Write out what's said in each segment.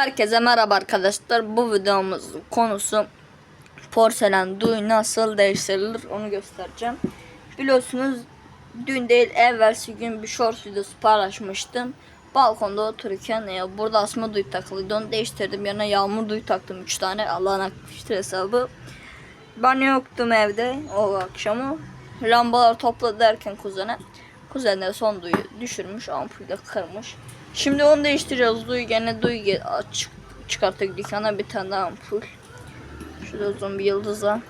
Herkese merhaba arkadaşlar. Bu videomuzun konusu porselen duy nasıl değiştirilir onu göstereceğim. Biliyorsunuz dün değil evvelsi gün bir short videosu paylaşmıştım. Balkonda otururken ya burada asma duy takılıydı onu değiştirdim. Yanına yağmur duy taktım 3 tane Allah'ın akmıştır hesabı. Ben yoktum evde o akşamı. Lambalar topladı derken kuzene. Kuzen de son duyu düşürmüş ampulü de kırmış. Şimdi onu değiştireceğiz. Duyu gene duyu ge- açık çıkarttık dükkana bir tane daha ampul. Şurada bir yıldıza.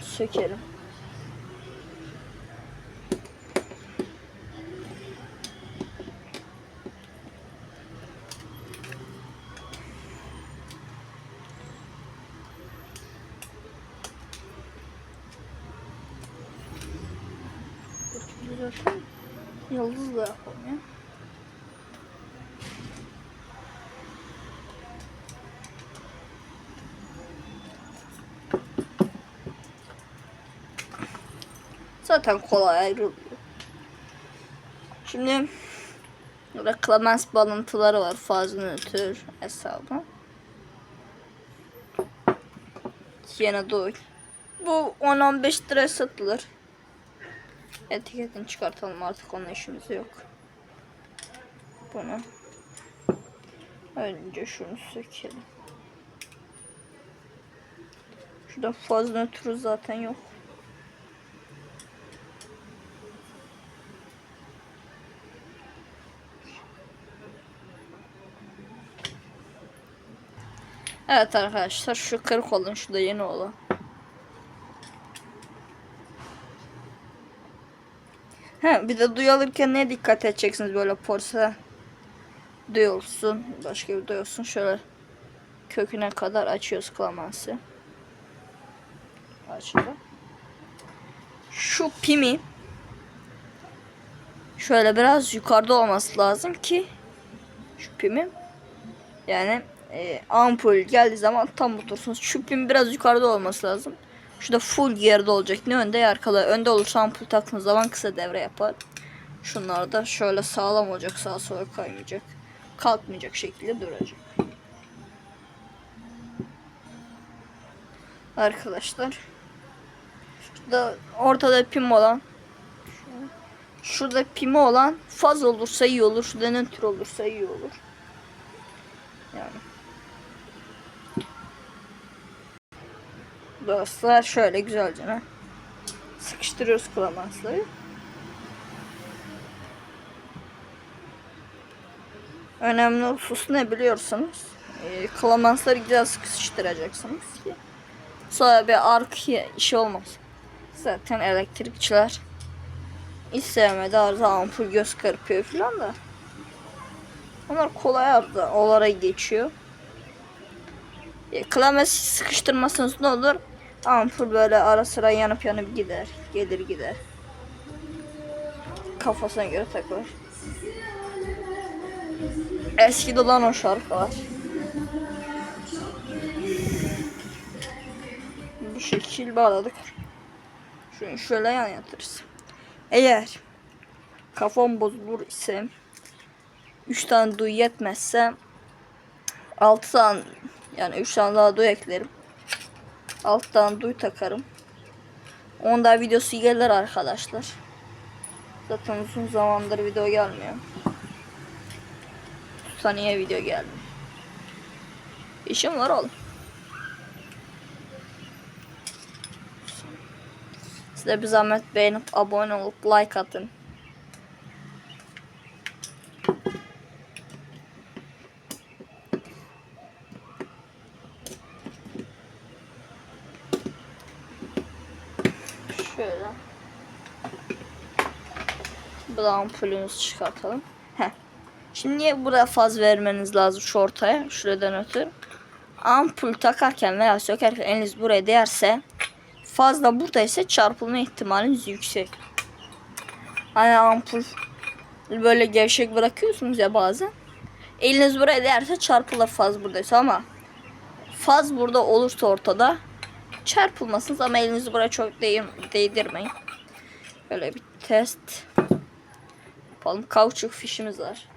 Sökerim. Zaten Yıldız da yapalım ya. Zaten kolay ayrılıyor. Şimdi Clemens bağlantıları var. Fazla nötr hesabı. Yine doy. Bu 10-15 liraya satılır. Etiketini çıkartalım artık onun işimiz yok. Bunu. Önce şunu sökelim. Şurada fazla nötrü zaten yok. Evet arkadaşlar şu kırık olan şu da yeni olan. He, bir de duy alırken ne dikkat edeceksiniz böyle porselen duy olsun başka bir duy olsun şöyle köküne kadar açıyoruz klamansı. Açıldı. Şu pimi şöyle biraz yukarıda olması lazım ki şu pimi yani e, ampul geldiği zaman tam otursun. Şu pim biraz yukarıda olması lazım. Şurada full yerde olacak. Ne önde ya arkada. Önde olursa ampul taktığınız zaman kısa devre yapar. Şunlar da şöyle sağlam olacak. Sağa sola kaymayacak. Kalkmayacak şekilde duracak. Arkadaşlar. Şurada ortada pim olan Şurada pimi olan faz olursa iyi olur. Şurada nötr olursa iyi olur. Yani. Dostlar şöyle güzelce sıkıştırıyoruz klamansları. Önemli husus ne biliyorsunuz? E, güzel sıkıştıracaksınız ki sonra bir ark işi olmaz. Zaten elektrikçiler hiç sevmedi arıza ampul göz kırpıyor falan da. Onlar kolay arıza olarak geçiyor. E, Klames sıkıştırmasanız ne olur? Ampul böyle ara sıra yanıp yanıp gider. Gelir gider. Kafasına göre takılır. Eski olan o şarkılar. Bu şekil bağladık. Şunu şöyle yan yatırırız. Eğer kafam bozulur ise 3 tane duy yetmezse 6 tane yani 3 tane daha duy eklerim. 6 tane duy takarım. Onda videosu gelir arkadaşlar. Zaten uzun zamandır video gelmiyor. Saniye video geldi. İşim var oğlum. Size bir zahmet beğenip abone olup like atın. Şöyle. Bu ampulümüzü çıkartalım. Heh. Şimdi niye buraya faz vermeniz lazım şu ortaya? Şuradan ötürü. Ampul takarken veya sökerken eliniz buraya değerse fazla buradaysa çarpılma ihtimaliniz yüksek. Hani ampul böyle gevşek bırakıyorsunuz ya bazen. Eliniz buraya değerse çarpılır faz buradaysa ama faz burada olursa ortada çarpılmasınız ama elinizi buraya çok değ değdirmeyin. Böyle bir test yapalım. Kauçuk fişimiz var.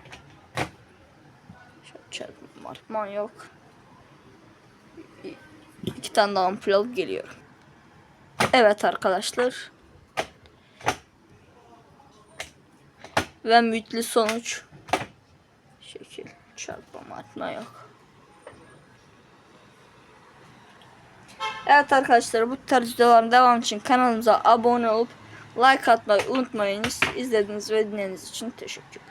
Çarpma artman yok. İki tane daha ampul alıp geliyorum. Evet arkadaşlar. Ve mütli sonuç. Şekil çarpma artma yok. Evet arkadaşlar bu tarz videoların devamı için kanalımıza abone olup like atmayı unutmayınız. İzlediğiniz ve dinlediğiniz için teşekkürler.